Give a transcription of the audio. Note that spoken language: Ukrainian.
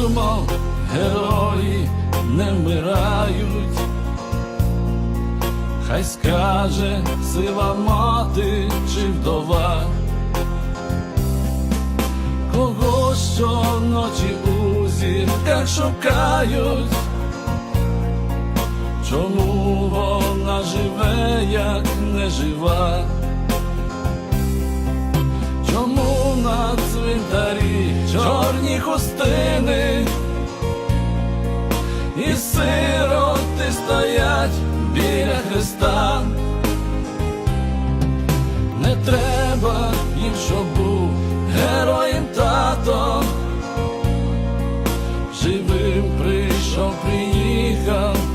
думав, герої не вмирають. Хай скаже сива мати чи вдова, кого щоночі у зірках шукають, чому вона живе, як не жива? гарні хустини, і сироти стоять біля Христа. Не треба їм, щоб був героєм тато, живим прийшов, приїхав.